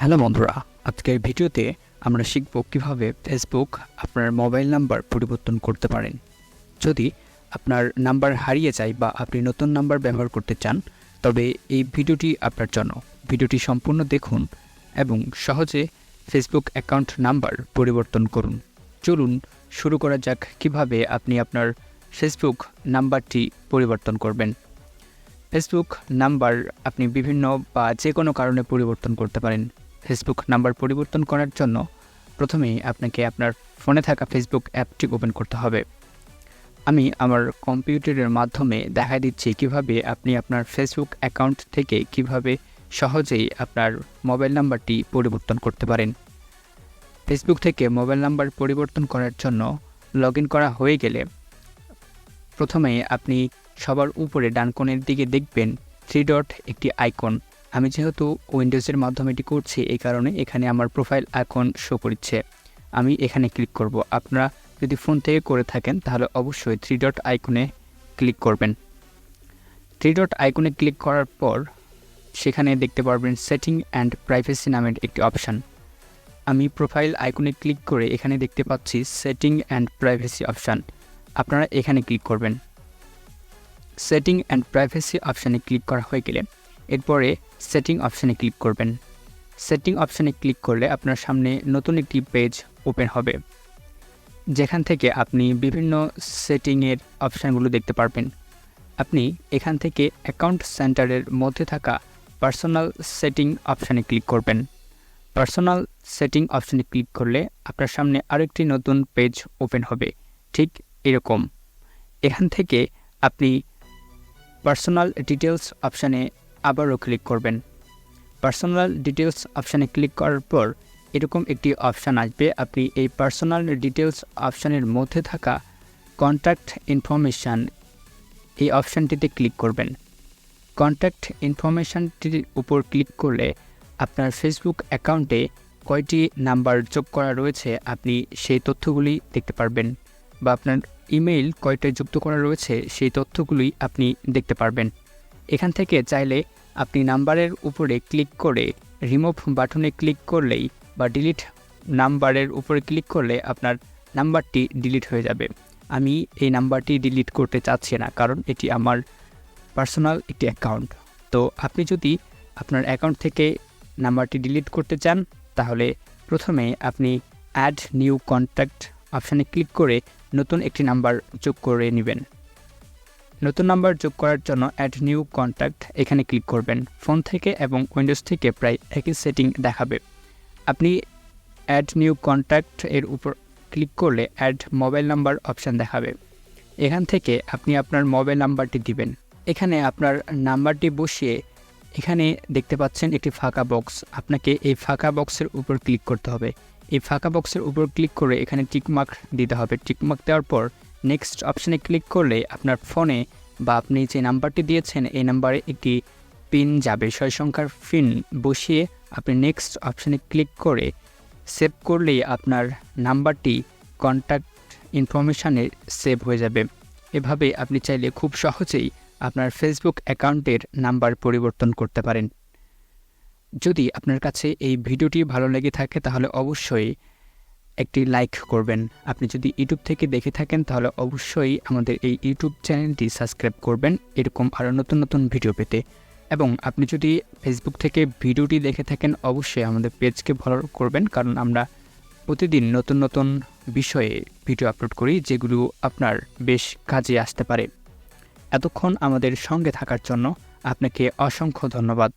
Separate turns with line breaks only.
Hello বন্ধুরা, আজকের ভিডিওতে আমরা শিখব কীভাবে ফেসবুক আপনার মোবাইল নাম্বার পরিবর্তন করতে পারেন। যদি আপনার নাম্বার হারিয়ে যায় বা আপনি নতুন নাম্বার ব্যবহার করতে চান, তবে এই ভিডিওটি আপনার জন্য। ভিডিওটি সম্পূর্ণ দেখুন এবং সহজে ফেসবুক অ্যাকাউন্ট নাম্বার পরিবর্তন করুন। চলুন শুরু করা যাক কীভাবে আপনি আপনার ফেসবুক নাম্বারটি পরিবর্তন করবেন। ফেসবুক নাম্বার আপনি বিভিন্ন বা যে কোনো কারণে পরিবর্তন করতে পারেন। ফেসবুক নাম্বার পরিবর্তন করার জন্য প্রথমেই আপনাকে আপনার ফোনে থাকা ফেসবুক অ্যাপটি ওপেন করতে হবে। আমি আমার কম্পিউটারের মাধ্যমে দেখা দিচ্ছি কীভাবে আপনি আপনার ফেসবুক অ্যাকাউন্ট থেকে কীভাবে সহজেই আপনার মোবাইল নাম্বারটি পরিবর্তন করতে পারেন। ফেসবুক থেকে মোবাইল নাম্বার পরিবর্তন করার জন্য লগ করা হয়ে গেলে প্রথমে আপনি সবার উপরে ডান কোণের দিকে দেখবেন থ্রি ডট একটি আইকন। আমি যেহেতু উইন্ডোজের মাধ্যমে এটি করছি, এই কারণে এখানে আমার প্রোফাইল আইকন শো করছে আমি এখানে ক্লিক করব। আপনারা যদি ফোন থেকে করে থাকেন, তাহলে অবশ্যই থ্রি ডট আইকনে ক্লিক করবেন। থ্রি ডট আইকনে ক্লিক করার পর, সেখানে দেখতে পারবেন সেটিং অ্যান্ড প্রাইভেসি নামের একটি অপশান আমি প্রোফাইল আইকনে ক্লিক করে এখানে দেখতে পাচ্ছি সেটিং অ্যান্ড প্রাইভেসি অপশান আপনারা এখানে ক্লিক করবেন। সেটিং অ্যান্ড প্রাইভেসি অপশানে ক্লিক করা হয়ে গেলে এরপরে সেটিং অপশানে ক্লিক করবেন। সেটিং অপশানে ক্লিক করলে আপনার সামনে নতুন একটি পেজ ওপেন হবে। যেখান থেকে আপনি বিভিন্ন সেটিংয়ের অপশানগুলো দেখতে পারবেন। আপনি এখান থেকে অ্যাকাউন্ট সেন্টারের মধ্যে থাকা পার্সোনাল সেটিং অপশানে ক্লিক করবেন। পার্সোনাল সেটিং অপশানে ক্লিক করলে আপনার সামনে আরেকটি নতুন পেজ ওপেন হবে। ঠিক এরকম। এখান থেকে আপনি পার্সোনাল ডিটেলস অপশানে আবারও ক্লিক করবেন। পার্সোনাল ডিটেলস অপশানে ক্লিক করার পর এরকম একটি অপশান আসবে। আপনি এই পার্সোনাল ডিটেলস অপশানের মধ্যে থাকা কন্ট্যাক্ট ইনফরমেশান এই অপশানটিতে ক্লিক করবেন। কন্ট্যাক্ট ইনফরমেশানটির উপর ক্লিক করলে আপনার ফেসবুক অ্যাকাউন্টে কয়টি নাম্বার যোগ করা রয়েছে আপনি সেই তথ্যগুলি দেখতে পারবেন বা আপনার ইমেইল কয়টা যুক্ত করা রয়েছে সেই তথ্যগুলি আপনি দেখতে পারবেন। এখান থেকে চাইলে আপনি নাম্বারের উপরে ক্লিক করে রিমুভ বাটনে ক্লিক করলেই বা ডিলিট নাম্বারের উপরে ক্লিক করলে আপনার নাম্বারটি ডিলিট হয়ে যাবে। আমি এই নাম্বারটি ডিলিট করতে চাচ্ছি না কারণ এটি আমার পার্সোনাল একটি অ্যাকাউন্ট তো আপনি যদি আপনার অ্যাকাউন্ট থেকে নাম্বারটি ডিলিট করতে চান, তাহলে প্রথমে আপনি অ্যাড নিউ কন্ট্যাক্ট অপশানে ক্লিক করে নতুন একটি নাম্বার যোগ করে নেবেন। নতুন নাম্বার যোগ করার জন্য অ্যাড নিউ কন্ট্যাক্ট এখানে ক্লিক করবেন। ফোন থেকে এবং উইন্ডোজ থেকে প্রায় একই সেটিং দেখাবে। আপনি অ্যাড নিউ কন্ট্যাক্ট এর উপর ক্লিক করলে অ্যাড মোবাইল নাম্বার অপশান দেখাবে। এখান থেকে আপনি আপনার মোবাইল নাম্বারটি দিবেন। এখানে আপনার নাম্বারটি বসিয়ে এখানে দেখতে পাচ্ছেন একটি ফাঁকা বক্স আপনাকে এই ফাঁকা বক্সের উপর ক্লিক করতে হবে। এই ফাঁকা বক্সের উপর ক্লিক করে এখানে টিকমার্ক দিতে হবে। টিকমার্ক দেওয়ার পর নেক্সট অপশানে ক্লিক করলে আপনার ফোনে বা আপনি যে নাম্বারটি দিয়েছেন, এই নাম্বারে একটি পিন যাবে। ছয় সংখ্যার পিন বসিয়ে আপনি নেক্সট অপশানে ক্লিক করে সেভ করলেই আপনার নাম্বারটি কন্ট্যাক্ট ইনফরমেশানে সেভ হয়ে যাবে। এভাবে আপনি চাইলে খুব সহজেই আপনার ফেসবুক অ্যাকাউন্টের নাম্বার পরিবর্তন করতে পারেন। যদি আপনার কাছে এই ভিডিওটি ভালো লেগে থাকে, তাহলে অবশ্যই একটি লাইক করবেন। আপনি যদি ইউটিউব থেকে দেখে থাকেন, তাহলে অবশ্যই আমাদের এই ইউটিউব চ্যানেলটি সাবস্ক্রাইব করবেন। এরকম আরও নতুন নতুন ভিডিও পেতে। এবং আপনি যদি ফেসবুক থেকে ভিডিওটি দেখে থাকেন, অবশ্যই আমাদের পেজকে ফলো করবেন। কারণ আমরা প্রতিদিন নতুন নতুন বিষয়ে ভিডিও আপলোড করি, যেগুলো আপনার বেশ কাজে আসতে পারে। এতক্ষণ আমাদের সঙ্গে থাকার জন্য আপনাকে অসংখ্য ধন্যবাদ।